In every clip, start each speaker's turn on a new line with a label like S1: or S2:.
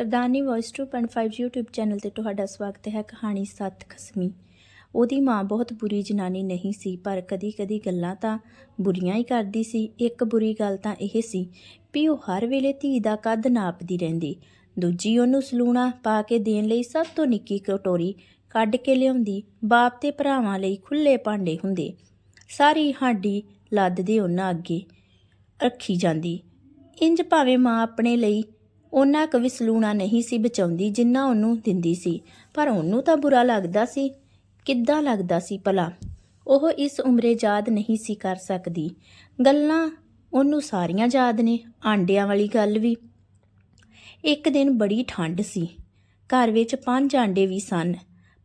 S1: ਸਰਦਾਰਨੀ voice 2.5 YouTube channel ਤੇ ਤੁਹਾਡਾ ਸਵਾਗਤ ਹੈ ਕਹਾਣੀ ਸੱਤ ਖਸਮੀ। ਉਹਦੀ ਮਾਂ ਬਹੁਤ ਬੁਰੀ ਜਨਾਨੀ ਨਹੀਂ ਸੀ, ਪਰ ਕਦੀ-ਕਦੀ ਗੱਲਾਂ ਤਾਂ ਬੁਰੀਆਂ ਹੀ ਕਰਦੀ ਸੀ। ਇੱਕ ਬੁਰੀ ਗੱਲ ਤਾਂ ਇਹ ਸੀ ਵੀ ਉਹ ਹਰ ਵੇਲੇ ਧੀ ਦਾ ਕੱਦ ਨਾਪਦੀ ਰਹਿੰਦੀ। ਦੂਜੀ ਉਹਨੂੰ ਸਲੂਣਾ ਪਾ ਕੇ ਦੇਣ ਲਈ ਸਭ ਤੋਂ ਨਿੱਕੀ ਕਟੋਰੀ ਕੱਢ ਕੇ ਲਿਆਉਂਦੀ। ਬਾਪ ਤੇ ਭਰਾਵਾਂ ਲਈ ਖੁੱਲੇ ਭਾਂਡੇ ਹੁੰਦੇ। ਸਾਰੀ ਹਾਂਡੀ ਲੱਦ ਦੇ ਉਹਨਾਂ ਅੱਗੇ ਰੱਖੀ ਜਾਂਦੀ। ਇੰਜ ਭਾਵੇਂ ਮਾਂ ਆਪਣੇ ਲਈ ਉਹਨਾਂ ਕੁ ਵੀ ਸਲੂਣਾ ਨਹੀਂ ਸੀ ਬਚਾਉਂਦੀ ਜਿੰਨਾ ਉਹਨੂੰ ਦਿੰਦੀ ਸੀ, ਪਰ ਉਹਨੂੰ ਤਾਂ ਬੁਰਾ ਲੱਗਦਾ ਸੀ। ਕਿੱਦਾਂ ਲੱਗਦਾ ਸੀ ਭਲਾ? ਉਹ ਇਸ ਉਮਰੇ ਯਾਦ ਨਹੀਂ ਸੀ ਕਰ ਸਕਦੀ। ਗੱਲਾਂ ਉਹਨੂੰ ਸਾਰੀਆਂ ਯਾਦ ਨੇ, ਆਂਡਿਆਂ ਵਾਲੀ ਗੱਲ ਵੀ। ਇੱਕ ਦਿਨ ਬੜੀ ਠੰਡ ਸੀ। ਘਰ ਵਿੱਚ ਪੰਜ ਆਂਡੇ ਵੀ ਸਨ,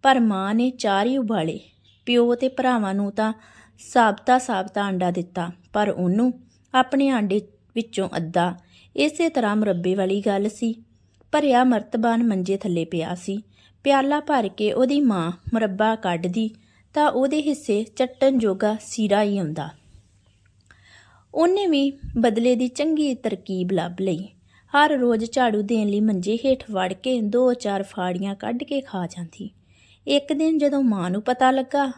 S1: ਪਰ ਮਾਂ ਨੇ ਚਾਰ ਹੀ ਉਬਾਲੇ। ਪਿਓ ਤੇ ਭਰਾਵਾਂ ਨੂੰ ਤਾਂ ਸਾਬਤਾ ਸਾਬਤਾ ਆਂਡਾ ਦਿੱਤਾ, ਪਰ ਉਹਨੂੰ ਆਪਣੇ ਆਂਡੇ ਵਿੱਚੋਂ ਅੱਧਾ ਇਸੇ ਤਰ੍ਹਾਂ ਮੁਰੱਬੇ ਵਾਲੀ ਗੱਲ ਸੀ। ਭਰਿਆ ਮਰਤਬਾਨ ਮੰਜੇ ਥੱਲੇ ਪਿਆ ਸੀ। ਪਿਆਲਾ ਭਰ ਕੇ ਉਹਦੀ ਮਾਂ ਮੁਰੱਬਾ ਕੱਢਦੀ ਤਾਂ ਉਹਦੇ ਹਿੱਸੇ ਚੱਟਣ ਜੋਗਾ ਸੀਰਾ ਹੀ ਆਉਂਦਾ। ਉਹਨੇ ਵੀ ਬਦਲੇ ਦੀ ਚੰਗੀ ਤਰਕੀਬ ਲੱਭ ਲਈ। ਹਰ ਰੋਜ਼ ਝਾੜੂ ਦੇਣ ਲਈ ਮੰਜੇ ਹੇਠ ਵੜ ਕੇ ਦੋ ਚਾਰ ਫਾੜੀਆਂ ਕੱਢ ਕੇ ਖਾ ਜਾਂਦੀ। ਇੱਕ ਦਿਨ ਜਦੋਂ ਮਾਂ ਨੂੰ ਪਤਾ ਲੱਗਾ,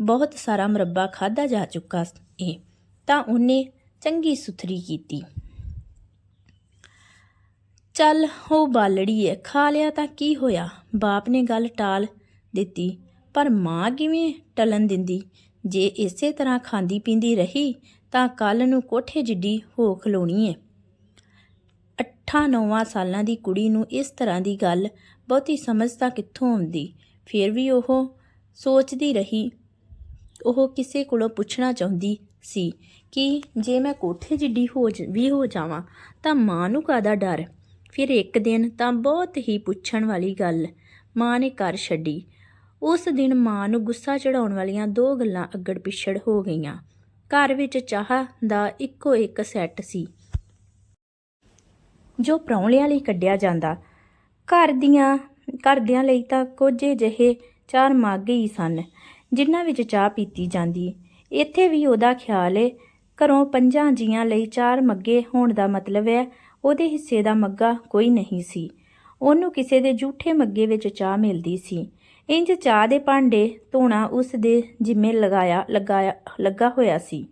S1: ਬਹੁਤ ਸਾਰਾ ਮੁਰੱਬਾ ਖਾਦਾ ਜਾ ਚੁੱਕਾ ਏ ਤਾਂ ਉਹਨੇ ਚੰਗੀ ਸੁਥਰੀ ਕੀਤੀ। ਚੱਲ ਉਹ ਬਾਲੜੀ ਏ ਖਾ ਲਿਆ ਤਾਂ ਕੀ ਹੋਇਆ? ਬਾਪ ਨੇ ਗੱਲ ਟਾਲ ਦਿੱਤੀ, ਪਰ ਮਾਂ ਕਿਵੇਂ ਟਲਣ ਦਿੰਦੀ? ਜੇ ਇਸੇ ਤਰ੍ਹਾਂ ਖਾਂਦੀ ਪੀਂਦੀ ਰਹੀ, ਤਾਂ ਕੱਲ ਨੂੰ ਕੋਠੇ ਜਿੱਡੀ ਹੋ ਖਲੋਣੀ ਏ ਅੱਠਾਂ ਨੌਵਾਂ ਸਾਲਾਂ ਦੀ ਕੁੜੀ ਨੂੰ ਇਸ ਤਰ੍ਹਾਂ ਦੀ ਗੱਲ ਬਹੁਤੀ ਸਮਝ ਤਾਂ ਕਿੱਥੋਂ ਆਉਂਦੀ? ਫਿਰ ਵੀ ਉਹ ਸੋਚਦੀ ਰਹੀ। ਉਹ ਕਿਸੇ ਕੋਲੋਂ ਪੁੱਛਣਾ ਚਾਹੁੰਦੀ ਸੀ ਕਿ ਜੇ ਮੈਂ ਕੋਠੇ ਜਿੱਡੀ ਹੋ ਜ- ਵੀ ਹੋ ਜਾਵਾਂ, ਤਾਂ ਮਾਂ ਨੂੰ ਕਾਦਾ ਡਰ? ਫਿਰ ਇੱਕ ਦਿਨ ਤਾਂ ਬਹੁਤ ਹੀ ਪੁੱਛਣ ਵਾਲੀ ਗੱਲ ਮਾਂ ਨੇ ਕਰ ਛੱਡੀ। ਉਸ ਦਿਨ ਮਾਂ ਨੂੰ ਗੁੱਸਾ ਚੜਾਉਣ ਵਾਲੀਆਂ ਦੋ ਗੱਲਾਂ ਅੱਗੜ ਪਿੱਛੜ ਹੋ ਗਈਆਂ। ਘਰ ਵਿੱਚ ਚਾਹ ਦਾ ਇੱਕੋ ਇੱਕ ਸੈੱਟ ਸੀ, ਜੋ ਪ੍ਰਾਹੁਣਿਆਂ ਲਈ ਕੱਢਿਆ ਜਾਂਦਾ। ਘਰ ਦੀਆਂ, ਘਰਦਿਆਂ ਲਈ ਤਾਂ ਕੁਝ ਜਿਹੇ ਚਾਰ ਮੱਗ ਹੀ ਸਨ, ਜਿਨ੍ਹਾਂ ਵਿੱਚ ਚਾਹ ਪੀਤੀ ਜਾਂਦੀ। ਇੱਥੇ ਵੀ ਉਹਦਾ ਖਿਆਲ ਏ ਘਰੋਂ ਪੰਜਾਂ ਜੀਆਂ ਲਈ ਚਾਰ ਮੱਗੇ ਹੋਣ ਦਾ ਮਤਲਬ ਹੈ ਉਹਦੇ ਹਿੱਸੇ ਦਾ ਮੱਗਾ ਕੋਈ ਨਹੀਂ ਸੀ। ਉਹਨੂੰ ਕਿਸੇ ਦੇ ਝੂਠੇ ਮੱਗੇ ਵਿੱਚ ਚਾਹ ਮਿਲਦੀ ਸੀ। ਇੰਜ ਚਾਹ ਦੇ ਭਾਂਡੇ ਧੋਣਾ ਉਸ ਦੇ ਜਿੰਮੇ ਲਗਾਇਆ ਲਗਾਇਆ, ਲੱਗਾ ਹੋਇਆ ਸੀ।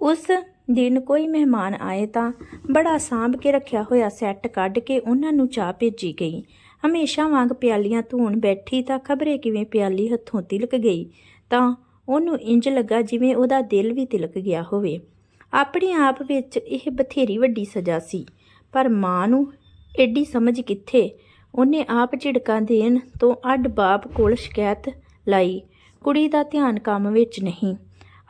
S1: ਉਸ ਦਿਨ ਕੋਈ ਮਹਿਮਾਨ ਆਏ ਤਾਂ ਬੜਾ ਸਾਂਭ ਕੇ ਰੱਖਿਆ ਹੋਇਆ ਸੈੱਟ ਕੱਢ ਕੇ ਉਹਨਾਂ ਨੂੰ ਚਾਹ ਭੇਜੀ ਗਈ। ਹਮੇਸ਼ਾ ਵਾਂਗ ਪਿਆਲੀਆਂ ਧੋਣ ਬੈਠੀ ਤਾਂ ਖਬਰੇ ਕਿਵੇਂ ਪਿਆਲੀ ਹੱਥੋਂ ਤਿਲਕ ਗਈ, ਤਾਂ ਉਹਨੂੰ ਇੰਜ ਲੱਗਾ ਜਿਵੇਂ ਉਹਦਾ ਦਿਲ ਵੀ ਤਿਲਕ ਗਿਆ ਹੋਵੇ। ਆਪਣੇ ਆਪ ਵਿੱਚ ਇਹ ਬਥੇਰੀ ਵੱਡੀ ਸਜ਼ਾ ਸੀ। ਪਰ ਮਾਂ ਨੂੰ ਐਡੀ ਸਮਝ ਕਿੱਥੇ? ਉਹਨੇ ਆਪ ਝਿੜਕਾਂ ਦੇਣ ਤੋਂ ਅੱਡ ਬਾਪ ਕੋਲ ਸ਼ਿਕਾਇਤ ਲਾਈ। ਕੁੜੀ ਦਾ ਧਿਆਨ ਕੰਮ ਵਿੱਚ ਨਹੀਂ।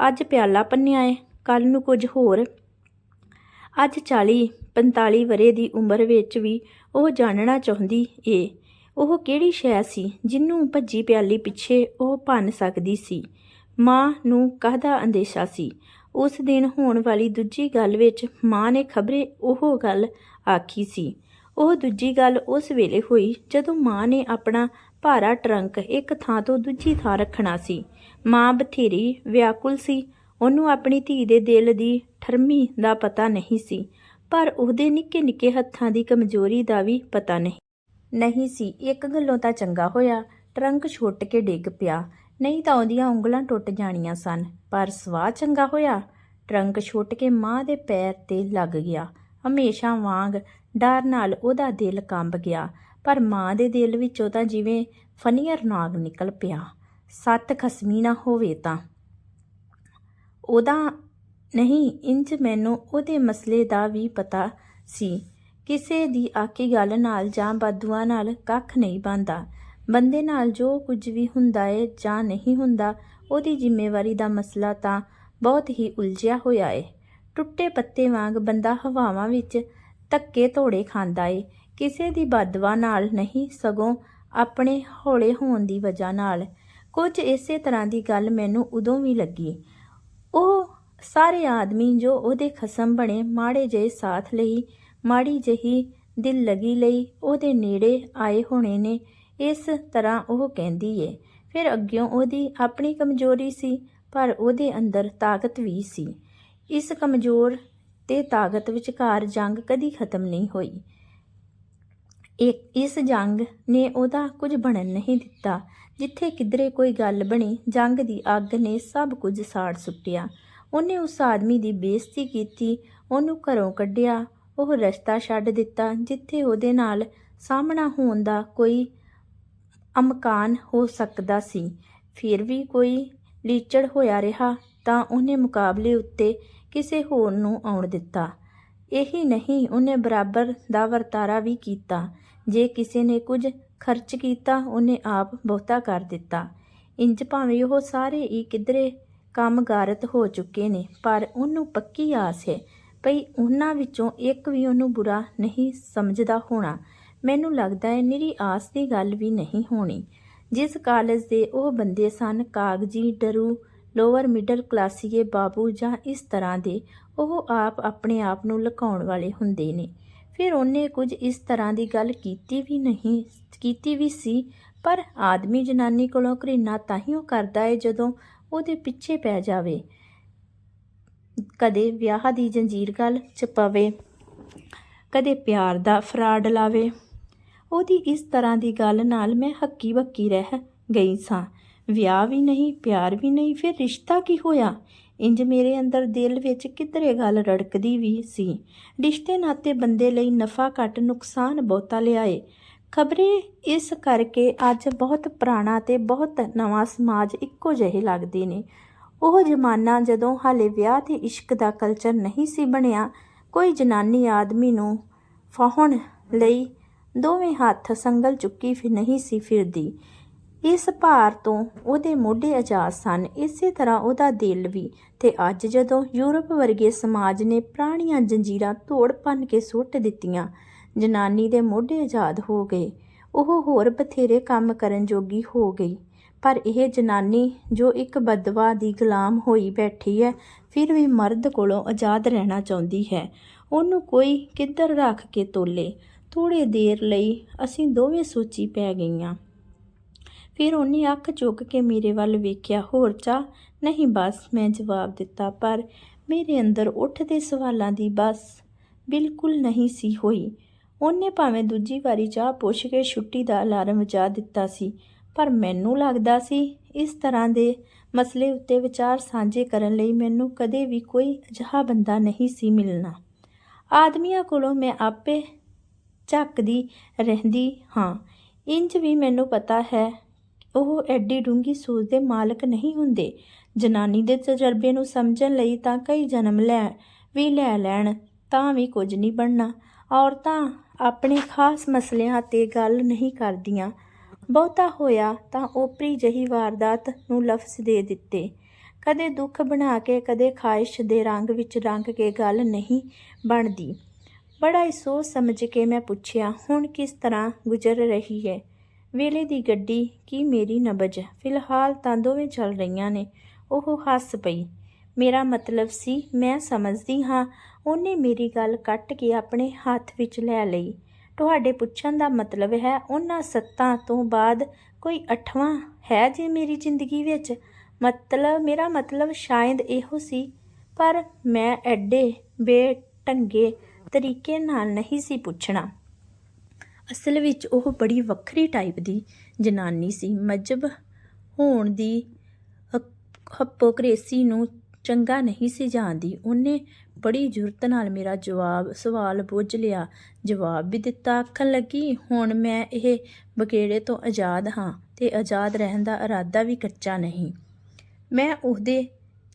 S1: ਅੱਜ ਪਿਆਲਾ ਪੰਨਿਆ ਏ ਕੱਲ ਨੂੰ ਕੁਝ ਹੋਰ। ਅੱਜ 40 45 ਵਰੇ ਦੀ ਉਮਰ ਵਿੱਚ ਵੀ ਉਹ ਜਾਣਨਾ ਚਾਹੁੰਦੀ ਏ। ਉਹ ਕਿਹੜੀ ਸ਼ੈ ਸੀ ਜਿਹਨੂੰ ਭੱਜੀ ਪਿਆਲੀ ਪਿੱਛੇ ਉਹ ਭੰਨ ਸਕਦੀ ਸੀ? ਮਾਂ ਨੂੰ ਕਾਹਦਾ ਅੰਦੇਸ਼ਾ ਸੀ? ਉਸ ਦਿਨ ਹੋਣ ਵਾਲੀ ਦੂਜੀ ਗੱਲ ਵਿੱਚ ਮਾਂ ਨੇ ਖਬਰੇ ਉਹ ਗੱਲ ਆਖੀ ਸੀ। ਉਹ ਦੂਜੀ ਗੱਲ ਉਸ ਵੇਲੇ ਹੋਈ ਜਦੋਂ ਮਾਂ ਨੇ ਆਪਣਾ ਭਾਰਾ ਟਰੰਕ ਇੱਕ ਥਾਂ ਤੋਂ ਦੂਜੀ ਥਾਂ ਰੱਖਣਾ ਸੀ। ਮਾਂ ਬਥੇਰੀ ਵਿਆਕੁਲ ਸੀ। ਉਹਨੂੰ ਆਪਣੀ ਧੀ ਦੇ ਦਿਲ ਦੀ ਠਰਮੀ ਦਾ ਪਤਾ ਨਹੀਂ ਸੀ, ਪਰ ਉਹਦੇ ਨਿੱਕੇ ਨਿੱਕੇ ਹੱਥਾਂ ਦੀ ਕਮਜ਼ੋਰੀ ਦਾ ਵੀ ਪਤਾ ਨਹੀਂ। ਨਹੀਂ ਸੀ, ਇੱਕ ਗੱਲੋਂ ਤਾਂ ਚੰਗਾ ਹੋਇਆ। ਟਰੰਕ ਛੁੱਟ ਕੇ ਡਿੱਗ ਪਿਆ। ਨਹੀਂ ਤਾਂ ਉਹਦੀਆਂ ਉਂਗਲਾਂ ਟੁੱਟ ਜਾਣੀਆਂ ਸਨ, ਪਰ ਸਵਾਹ ਚੰਗਾ ਹੋਇਆ। ਟਰੰਕ ਛੁੱਟ ਕੇ ਮਾਂ ਦੇ ਪੈਰ ਤੇ ਲੱਗ ਗਿਆ। ਹਮੇਸ਼ਾ ਵਾਂਗ ਡਰ ਨਾਲ ਉਹਦਾ ਦਿਲ ਕੰਬ ਗਿਆ, ਪਰ ਮਾਂ ਦੇ ਦਿਲ ਵਿੱਚੋਂ ਤਾਂ ਜਿਵੇਂ ਫਨੀਅਰ ਨਾਗ ਨਿਕਲ ਪਿਆ। ਸੱਤ ਖਸਮੀ ਨਾ ਹੋਵੇ ਤਾਂ। ਉਹਦਾ ਨਹੀਂ, ਇੰਜ ਮੈਨੂੰ ਉਹਦੇ ਮਸਲੇ ਦਾ ਵੀ ਪਤਾ ਸੀ। ਕਿਸੇ ਦੀ ਆਕੀ ਗੱਲ ਨਾਲ ਜਾਂ ਬਾਦੂਆਂ ਨਾਲ ਕੱਖ ਨਹੀਂ ਬੰਦਾ ਬੰਦੇ ਨਾਲ ਜੋ ਕੁਝ ਵੀ ਹੁੰਦਾ ਏ ਜਾਂ ਨਹੀਂ ਹੁੰਦਾ, ਉਹਦੀ ਜ਼ਿੰਮੇਵਾਰੀ ਦਾ ਮਸਲਾ ਤਾਂ ਬਹੁਤ ਹੀ ਉਲਝਿਆ ਹੋਇਆ ਏ। ਟੁੱਟੇ ਪੱਤੇ ਵਾਂਗ ਬੰਦਾ ਹਵਾਵਾਂ ਵਿੱਚ ਧੱਕੇ ਧੋੜੇ ਖਾਂਦਾ ਏ। ਕਿਸੇ ਦੀ ਬਦਵਾ ਨਾਲ ਨਹੀਂ, ਸਗੋਂ ਆਪਣੇ ਹੌਲੇ ਹੋਣ ਦੀ ਵਜ੍ਹਾ ਨਾਲ। ਕੁਝ ਇਸੇ ਤਰ੍ਹਾਂ ਦੀ ਗੱਲ ਮੈਨੂੰ ਉਦੋਂ ਵੀ ਲੱਗੀ। ਉਹ ਸਾਰੇ ਆਦਮੀ ਜੋ ਉਹਦੇ ਖਸਮ ਬਣੇ ਮਾੜੇ ਜਿਹੇ ਸਾਥ ਲਈ, ਮਾੜੀ ਜਹੀ ਦਿਲ ਲਗੀ ਲਈ ਉਹਦੇ ਨੇੜੇ ਆਏ ਹੋਣੇ ਨੇ ਇਸ ਤਰ੍ਹਾਂ ਉਹ ਕਹਿੰਦੀ ਏ। ਫਿਰ ਅੱਗਿਓਂ ਉਹਦੀ ਆਪਣੀ ਕਮਜ਼ੋਰੀ ਸੀ, ਪਰ ਉਹਦੇ ਅੰਦਰ ਤਾਕਤ ਵੀ ਸੀ। ਇਸ ਕਮਜ਼ੋਰ ਤੇ ਤਾਕਤ ਵਿਚਕਾਰ ਜੰਗ ਕਦੀ ਖਤਮ ਨਹੀਂ ਹੋਈ। ਇੱਕ ਇਸ ਜੰਗ ਨੇ ਉਹਦਾ ਕੁਝ ਬਣਨ ਨਹੀਂ ਦਿੱਤਾ। ਜਿੱਥੇ ਕਿਧਰੇ ਕੋਈ ਗੱਲ ਬਣੀ, ਜੰਗ ਦੀ ਅੱਗ ਨੇ ਸਭ ਕੁਝ ਸਾੜ ਸੁੱਟਿਆ। ਉਹਨੇ ਉਸ ਆਦਮੀ ਦੀ ਬੇਇੱਜ਼ਤੀ ਕੀਤੀ, ਉਹਨੂੰ ਘਰੋਂ ਕੱਢਿਆ, ਉਹ ਰਸਤਾ ਛੱਡ ਦਿੱਤਾ, ਜਿੱਥੇ ਉਹਦੇ ਨਾਲ ਸਾਹਮਣਾ ਹੋਣ ਦਾ ਕੋਈ ਅਮਕਾਨ ਹੋ ਸਕਦਾ ਸੀ। ਫਿਰ ਵੀ ਕੋਈ ਲੀਚੜ ਹੋਇਆ ਰਿਹਾ ਤਾਂ ਉਹਨੇ ਮੁਕਾਬਲੇ ਉੱਤੇ ਕਿਸੇ ਹੋਰ ਨੂੰ ਆਉਣ ਦਿੱਤਾ। ਇਹੀ ਨਹੀਂ, ਉਹਨੇ ਬਰਾਬਰ ਦਾ ਵਰਤਾਰਾ ਵੀ ਕੀਤਾ। ਜੇ ਕਿਸੇ ਨੇ ਕੁਝ ਖਰਚ ਕੀਤਾ, ਉਹਨੇ ਆਪ ਬਹੁਤਾ ਕਰ ਦਿੱਤਾ। ਇੰਜ ਭਾਵੇਂ ਉਹ ਸਾਰੇ ਹੀ ਕਿਧਰੇ ਕੰਮਗਾਰਤ ਹੋ ਚੁੱਕੇ ਨੇ, ਪਰ ਉਹਨੂੰ ਪੱਕੀ ਆਸ ਹੈ ਭਈ ਉਹਨਾਂ ਵਿੱਚੋਂ ਇੱਕ ਵੀ ਉਹਨੂੰ ਬੁਰਾ ਨਹੀਂ ਸਮਝਦਾ ਹੋਣਾ। ਮੈਨੂੰ ਲੱਗਦਾ ਹੈ ਨਿਰੀ ਆਸ ਦੀ ਗੱਲ ਵੀ ਨਹੀਂ ਹੋਣੀ। ਜਿਸ ਕਾਲਜ ਦੇ ਉਹ ਬੰਦੇ ਸਨ, ਕਾਗਜੀ ਡਰੂ ਲੋਅਰ ਮਿਡਲ ਕਲਾਸੀਏ ਬਾਬੂ ਜਾਂ ਇਸ ਤਰ੍ਹਾਂ ਦੇ, ਉਹ ਆਪ ਆਪਣੇ ਆਪ ਨੂੰ ਲੁਕਾਉਣ ਵਾਲੇ ਹੁੰਦੇ ਨੇ। ਫਿਰ ਉਹਨੇ ਕੁਝ ਇਸ ਤਰ੍ਹਾਂ ਦੀ ਗੱਲ ਕੀਤੀ ਵੀ ਨਹੀਂ, ਕੀਤੀ ਵੀ ਸੀ, ਪਰ ਆਦਮੀ ਜਨਾਨੀ ਕੋਲੋਂ ਘਰੇਨਾ ਤਾਂ ਹੀ ਉਹ ਕਰਦਾ ਹੈ ਜਦੋਂ ਉਹਦੇ ਪਿੱਛੇ ਪੈ ਜਾਵੇ। ਕਦੇ ਵਿਆਹ ਦੀ ਜੰਜੀਰ ਗੱਲ ਚ ਪਵੇ ਕਦੇ ਪਿਆਰ ਦਾ ਫਰਾਡ ਲਾਵੇ। ਉਹਦੀ ਇਸ ਤਰ੍ਹਾਂ ਦੀ ਗੱਲ ਨਾਲ ਮੈਂ ਹੱਕੀ ਬੱਕੀ ਰਹਿ ਗਈ ਸਾਂ। ਵਿਆਹ ਵੀ ਨਹੀਂ, ਪਿਆਰ ਵੀ ਨਹੀਂ, ਫਿਰ ਰਿਸ਼ਤਾ ਕੀ ਹੋਇਆ? ਇੰਜ ਮੇਰੇ ਅੰਦਰ ਦਿਲ ਵਿੱਚ ਕਿਧਰੇ ਗੱਲ ਰੜਕਦੀ ਵੀ ਸੀ। ਰਿਸ਼ਤੇ ਨਾਤੇ ਬੰਦੇ ਲਈ ਨਫਾ ਘੱਟ ਨੁਕਸਾਨ ਬਹੁਤਾ ਲਿਆਏ। ਖਬਰੇ ਇਸ ਕਰਕੇ ਅੱਜ ਬਹੁਤ ਪੁਰਾਣਾ ਤੇ ਬਹੁਤ ਨਵਾਂ ਸਮਾਜ ਇੱਕੋ ਜਿਹੇ ਲੱਗਦੇ ਨੇ। ਉਹ ਜ਼ਮਾਨਾ ਜਦੋਂ ਹਾਲੇ ਵਿਆਹ ਤੇ ਇਸ਼ਕ ਦਾ ਕਲਚਰ ਨਹੀਂ ਸੀ ਬਣਿਆ, ਕੋਈ ਜਨਾਨੀ ਆਦਮੀ ਨੂੰ ਫਾਹਣ ਲਈ ਦੋਵੇਂ ਹੱਥ ਸੰਗਲ ਚੁੱਕੀ ਫਿਰ ਨਹੀਂ ਸੀ ਫਿਰਦੀ। ਇਸ ਭਾਰ ਤੋਂ ਉਹਦੇ ਮੋਢੇ ਆਜ਼ਾਦ ਸਨ। ਇਸੇ ਤਰ੍ਹਾਂ ਉਹਦਾ ਦਿਲ ਵੀ। ਤੇ ਅੱਜ ਜਦੋਂ ਯੂਰਪ ਵਰਗੇ ਸਮਾਜ ਨੇ ਪੁਰਾਣੀਆਂ ਜੰਜੀਰਾਂ ਧੋੜ ਭੰਨ ਕੇ ਸੁੱਟ ਦਿੱਤੀਆਂ, ਜਨਾਨੀ ਦੇ ਮੋਢੇ ਆਜ਼ਾਦ ਹੋ ਗਏ। ਉਹ ਹੋਰ ਬਥੇਰੇ ਕੰਮ ਕਰਨ ਜੋਗੀ ਹੋ ਗਈ। ਪਰ ਇਹ ਜਨਾਨੀ ਜੋ ਇੱਕ ਬਦਵਾ ਦੀ ਗੁਲਾਮ ਹੋਈ ਬੈਠੀ ਹੈ, ਫਿਰ ਵੀ ਮਰਦ ਕੋਲੋਂ ਆਜ਼ਾਦ ਰਹਿਣਾ ਚਾਹੁੰਦੀ ਹੈ। ਉਹਨੂੰ ਕੋਈ ਕਿੱਧਰ ਰੱਖ ਕੇ ਤੋਲੇ? ਥੋੜੇ ਦੇਰ ਲਈ ਅਸੀਂ ਦੋਵੇਂ ਸੋਚੀ ਪੈ ਗਈਆਂ। ਫਿਰ ਉਹਨੇ ਅੱਖ ਚੁੱਕ ਕੇ ਮੇਰੇ ਵੱਲ ਵੇਖਿਆ, ਹੋਰ ਚਾ ਨਹੀਂ ਬਸ। ਮੈਂ ਜਵਾਬ ਦਿੱਤਾ, ਪਰ ਮੇਰੇ ਅੰਦਰ ਉੱਠਦੇ ਸਵਾਲਾਂ ਦੀ ਬਸ ਬਿਲਕੁਲ ਨਹੀਂ ਸੀ ਹੋਈ। ਉਹਨੇ ਭਾਵੇਂ ਦੂਜੀ ਵਾਰੀ ਚਾਹ ਪੁੱਛ ਕੇ ਛੁੱਟੀ ਦਾ ਅਲਾਰਮ ਵਜਾ ਦਿੱਤਾ ਸੀ, ਪਰ ਮੈਨੂੰ ਲੱਗਦਾ ਸੀ ਇਸ ਤਰ੍ਹਾਂ ਦੇ ਮਸਲੇ ਉੱਤੇ ਵਿਚਾਰ ਸਾਂਝੇ ਕਰਨ ਲਈ ਮੈਨੂੰ ਕਦੇ ਵੀ ਕੋਈ ਅਜਿਹਾ ਬੰਦਾ ਨਹੀਂ ਸੀ ਮਿਲਣਾ। ਆਦਮੀਆਂ ਕੋਲੋਂ ਮੈਂ ਆਪੇ ਝੱਕਦੀ ਰਹਿੰਦੀ ਹਾਂ। ਇੰਜ ਵੀ ਮੈਨੂੰ ਪਤਾ ਹੈ, ਉਹ ਐਡੀ ਡੂੰਗੀ ਸੋਚ ਦੇ ਮਾਲਕ ਨਹੀਂ ਹੁੰਦੇ। ਜਨਾਨੀ ਦੇ ਤਜਰਬੇ ਨੂੰ ਸਮਝਣ ਲਈ ਤਾਂ ਕਈ ਜਨਮ ਲੈ, ਵੀ ਲੈ ਲੈਣ, ਤਾਂ ਵੀ ਕੁਝ ਨਹੀਂ ਬਣਨਾ। ਔਰਤਾਂ ਆਪਣੇ ਖਾਸ ਮਸਲਿਆਂ ਤੇ ਗੱਲ ਨਹੀਂ ਕਰਦੀਆਂ। ਬਹੁਤਾ ਹੋਇਆ ਤਾਂ ਓਪਰੀ ਜਹੀ ਵਾਰਦਾਤ ਨੂੰ ਲਫ਼ਜ਼ ਦੇ ਦਿੱਤੇ। ਕਦੇ ਦੁੱਖ ਬਣਾ ਕੇ, ਕਦੇ ਖਾਹਿਸ਼ ਦੇ ਰੰਗ ਵਿੱਚ ਰੰਗ ਕੇ ਗੱਲ ਨਹੀਂ ਬਣਦੀ। ਬੜਾ ਹੀ ਸੋਚ ਸਮਝ ਕੇ ਮੈਂ ਪੁੱਛਿਆ, ਹੁਣ ਕਿਸ ਤਰ੍ਹਾਂ ਗੁਜ਼ਰ ਰਹੀ ਹੈ? ਵੇਲੇ ਦੀ ਗੱਡੀ ਕੀ ਮੇਰੀ ਨਬਜ? ਫਿਲਹਾਲ ਤਾਂ ਦੋਵੇਂ ਚੱਲ ਰਹੀਆਂ ਨੇ। ਉਹ ਹੱਸ ਪਈ। ਮੇਰਾ ਮਤਲਬ ਸੀ, ਮੈਂ ਸਮਝਦੀ ਹਾਂ। ਉਹਨੇ ਮੇਰੀ ਗੱਲ ਕੱਟ ਕੇ ਆਪਣੇ ਹੱਥ ਵਿੱਚ ਲੈ ਲਈ। ਤੁਹਾਡੇ ਪੁੱਛਣ ਦਾ ਮਤਲਬ ਹੈ, ਉਹਨਾਂ ਸੱਤਾਂ ਤੋਂ ਬਾਅਦ ਕੋਈ ਅਠਵਾਂ ਹੈ ਜੇ ਮੇਰੀ ਜ਼ਿੰਦਗੀ ਵਿੱਚ? ਮਤਲਬ, ਮੇਰਾ ਮਤਲਬ ਸ਼ਾਇਦ ਇਹੋ ਸੀ। ਪਰ ਮੈਂ ਐਡੇ ਬੇਟੰਗੇ ਤਰੀਕੇ ਨਾਲ ਨਹੀਂ ਸੀ ਪੁੱਛਣਾ। ਅਸਲ ਵਿੱਚ ਉਹ ਬੜੀ ਵੱਖਰੀ ਟਾਈਪ ਦੀ ਜਨਾਨੀ ਸੀ। ਮਜਬ ਹੋਣ ਦੀ ਹਪੋਕ੍ਰੇਸੀ ਨੂੰ ਚੰਗਾ ਨਹੀਂ ਸੀ ਜਾਣਦੀ। ਉਹਨੇ ਬੜੀ ਜੁਰਤ ਨਾਲ ਮੇਰਾ ਜਵਾਬ, ਸਵਾਲ ਬੁੱਝ ਲਿਆ। ਜਵਾਬ ਵੀ ਦਿੱਤਾ, ਆਖਣ ਲੱਗੀ, ਹੁਣ ਮੈਂ ਇਹ ਬਕੇੜੇ ਤੋਂ ਆਜ਼ਾਦ ਹਾਂ ਤੇ ਆਜ਼ਾਦ ਰਹਿਣ ਦਾ ਇਰਾਦਾ ਵੀ ਕੱਚਾ ਨਹੀਂ। ਮੈਂ ਉਹਦੇ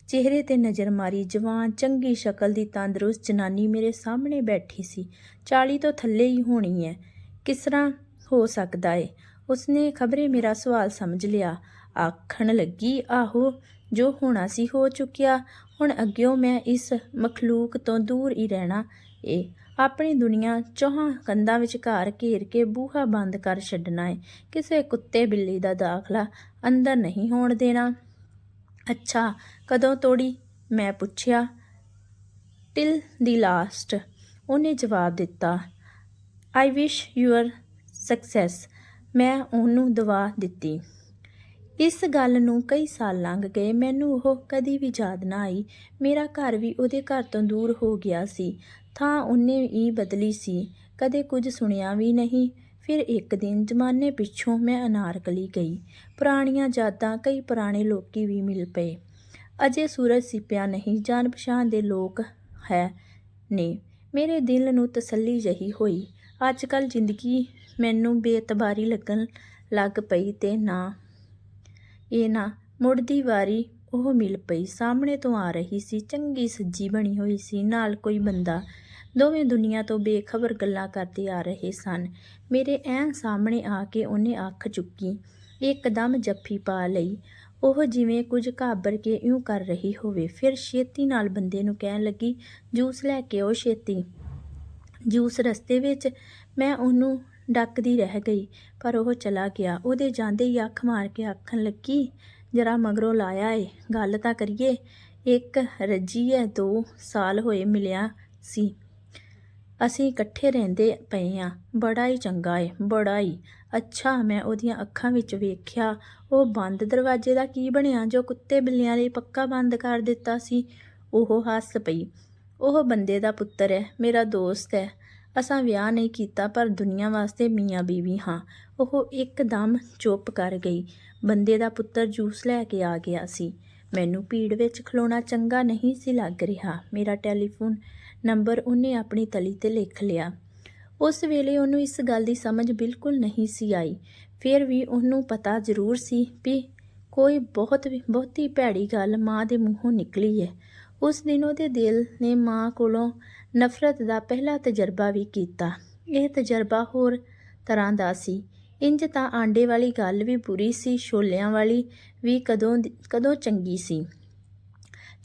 S1: ਚਿਹਰੇ ਤੇ ਨਜ਼ਰ ਮਾਰੀ, ਜਵਾਨ ਚੰਗੀ ਸ਼ਕਲ ਦੀ ਤੰਦਰੁਸਤ ਜਨਾਨੀ ਮੇਰੇ ਸਾਹਮਣੇ ਬੈਠੀ ਸੀ। 40 ਤੋਂ ਥੱਲੇ ਹੀ ਹੋਣੀ ਹੈ ਕਿਸ ਤਰ੍ਹਾਂ ਹੋ ਸਕਦਾ ਏ? ਉਸਨੇ ਖਬਰੇ ਮੇਰਾ ਸਵਾਲ ਸਮਝ ਲਿਆ। ਆਖਣ ਲੱਗੀ, ਆਹੋ, ਜੋ ਹੋਣਾ ਸੀ ਹੋ ਚੁੱਕਿਆ। ਹੁਣ ਅੱਗਿਓਂ ਮੈਂ ਇਸ ਮਖਲੂਕ ਤੋਂ ਦੂਰ ਹੀ ਰਹਿਣਾ ਏ। ਆਪਣੀ ਦੁਨੀਆ ਚੌਹਾਂ ਕੰਧਾਂ ਵਿੱਚ ਘਰ ਘੇਰ ਕੇ ਬੂਹਾ ਬੰਦ ਕਰ ਛੱਡਣਾ ਏ। ਕਿਸੇ ਕੁੱਤੇ ਬਿੱਲੀ ਦਾ ਦਾਖਲਾ ਅੰਦਰ ਨਹੀਂ ਹੋਣ ਦੇਣਾ। ਅੱਛਾ, ਕਦੋਂ ਤੋੜੀ? ਮੈਂ ਪੁੱਛਿਆ। Till the last. ਉਹਨੇ ਜਵਾਬ ਦਿੱਤਾ ਆਈ ਵਿਸ਼ ਯੂਅਰ ਸਕਸੈਸ ਮੈਂ ਉਹਨੂੰ ਦਵਾ ਦਿੱਤੀ। ਇਸ ਗੱਲ ਨੂੰ ਕਈ ਸਾਲ ਲੰਘ ਗਏ। ਮੈਨੂੰ ਉਹ ਕਦੀ ਵੀ ਯਾਦ ਨਾ ਆਈ। ਮੇਰਾ ਘਰ ਵੀ ਉਹਦੇ ਘਰ ਤੋਂ ਦੂਰ ਹੋ ਗਿਆ ਸੀ। ਥਾਂ ਉਹਨੇ ਹੀ ਬਦਲੀ ਸੀ। ਕਦੇ ਕੁਝ ਸੁਣਿਆ ਵੀ ਨਹੀਂ। ਫਿਰ ਇੱਕ ਦਿਨ ਜ਼ਮਾਨੇ ਪਿੱਛੋਂ ਮੈਂ ਅਨਾਰਕਲੀ ਗਈ। ਪੁਰਾਣੀਆਂ ਯਾਦਾਂ ਕਈ ਪੁਰਾਣੇ ਲੋਕੀ ਵੀ ਮਿਲ ਪਏ। ਅਜੇ ਸੂਰਜ ਸਿਪਿਆ ਨਹੀਂ ਜਾਣ ਪਛਾਣ ਦੇ ਲੋਕ ਹੈ ਨੇ। ਮੇਰੇ ਦਿਲ ਨੂੰ ਤਸੱਲੀ ਜਹੀ ਹੋਈ। ਅੱਜ ਕੱਲ ਜ਼ਿੰਦਗੀ ਮੈਨੂੰ ਬੇਤਬਾਰੀ ਲੱਗਣ ਲੱਗ ਪਈ ਤੇ ਨਾ, ਇਹ ਨਾ ਮੁੜਦੀ ਵਾਰੀ ਉਹ ਮਿਲ ਪਈ। ਸਾਹਮਣੇ ਤੋਂ ਆ ਰਹੀ ਸੀ, ਚੰਗੀ ਸੱਜੀ ਬਣੀ ਹੋਈ ਸੀ। ਨਾਲ ਕੋਈ ਬੰਦਾ ਦੋਵੇਂ ਦੁਨੀਆ ਤੋਂ ਬੇਖਬਰ ਗੱਲਾਂ ਕਰਦੇ ਆ ਰਹੇ ਸਨ। ਮੇਰੇ ਐਨ ਸਾਹਮਣੇ ਆ ਕੇ ਉਹਨੇ ਅੱਖ ਚੁੱਕੀ, ਇੱਕਦਮ ਜੱਫੀ ਪਾ ਲਈ। ਉਹ ਜਿਵੇਂ ਕੁਝ ਘਾਬਰ ਕੇ ਇਉਂ ਕਰ ਰਹੀ ਹੋਵੇ, ਫਿਰ ਛੇਤੀ ਨਾਲ ਬੰਦੇ ਨੂੰ ਕਹਿਣ ਲੱਗੀ, ਜੂਸ ਲੈ ਕੇ ਆਓ ਛੇਤੀ। ਜੂਸ ਰਸਤੇ ਵਿੱਚ? ਮੈਂ ਉਹਨੂੰ ਡੱਕਦੀ ਰਹਿ ਗਈ, ਪਰ ਉਹ ਚਲਾ ਗਿਆ। ਉਹਦੇ ਜਾਂਦੇ ਹੀ ਅੱਖ ਮਾਰ ਕੇ ਆਖਣ ਲੱਗੀ, ਜਰਾ ਮਗਰੋਂ ਲਾਇਆ ਏ, ਗੱਲ ਤਾਂ ਕਰੀਏ। ਇੱਕ ਰੱਜੀ ਐ ਦੋ ਸਾਲ ਹੋਏ ਮਿਲਿਆ ਸੀ। ਅਸੀਂ ਇਕੱਠੇ ਰਹਿੰਦੇ ਪਏ ਆ। ਬੜਾ ਹੀ ਚੰਗਾ ਏ, ਬੜਾ ਹੀ। ਅੱਛਾ, ਮੈਂ ਉਹਦੀਆਂ ਅੱਖਾਂ ਵਿੱਚ ਵੇਖਿਆ। ਉਹ ਬੰਦ ਦਰਵਾਜ਼ੇ ਦਾ ਕੀ ਬਣਿਆ? ਜੋ ਕੁੱਤੇ ਬਿੱਲਿਆਂ ਲਈ ਪੱਕਾ ਬੰਦ ਕਰ ਦਿੱਤਾ ਸੀ, ਉਹ ਹੱਸ ਪਈ। ਉਹ ਬੰਦੇ ਦਾ ਪੁੱਤਰ ਹੈ, ਮੇਰਾ ਦੋਸਤ ਹੈ। ਅਸਾਂ ਵਿਆਹ ਨਹੀਂ ਕੀਤਾ, ਪਰ ਦੁਨੀਆ ਵਾਸਤੇ ਮੀਆਂ ਬੀਵੀ ਹਾਂ। ਉਹ ਇੱਕਦਮ ਚੁੱਪ ਕਰ ਗਈ। ਬੰਦੇ ਦਾ ਪੁੱਤਰ ਜੂਸ ਲੈ ਕੇ ਆ ਗਿਆ ਸੀ। ਮੈਨੂੰ ਭੀੜ ਵਿੱਚ ਖਲੋਣਾ ਚੰਗਾ ਨਹੀਂ ਸੀ ਲੱਗ ਰਿਹਾ। ਮੇਰਾ ਟੈਲੀਫੋਨ ਨੰਬਰ ਉਹਨੇ ਆਪਣੀ ਤਲੀ ਤੇ ਲਿਖ ਲਿਆ। ਉਸ ਵੇਲੇ ਉਹਨੂੰ ਇਸ ਗੱਲ ਦੀ ਸਮਝ ਬਿਲਕੁਲ ਨਹੀਂ ਸੀ ਆਈ। ਫਿਰ ਵੀ ਉਹਨੂੰ ਪਤਾ ਜ਼ਰੂਰ ਸੀ ਵੀ ਕੋਈ ਬਹੁਤ ਬਹੁਤੀ ਭੈੜੀ ਗੱਲ ਮਾਂ ਦੇ ਮੂੰਹੋਂ ਨਿਕਲੀ ਹੈ ਉਸ ਦਿਨ ਉਹਦੇ ਦਿਲ ਨੇ ਮਾਂ ਕੋਲੋਂ ਨਫ਼ਰਤ ਦਾ ਪਹਿਲਾ ਤਜਰਬਾ ਵੀ ਕੀਤਾ। ਇਹ ਤਜਰਬਾ ਹੋਰ ਤਰ੍ਹਾਂ ਦਾ ਸੀ। ਇੰਜ ਤਾਂ ਆਂਡੇ ਵਾਲੀ ਗੱਲ ਵੀ ਬੁਰੀ ਸੀ, ਛੋਲਿਆਂ ਵਾਲੀ ਵੀ ਕਦੋਂ ਕਦੋਂ ਚੰਗੀ ਸੀ।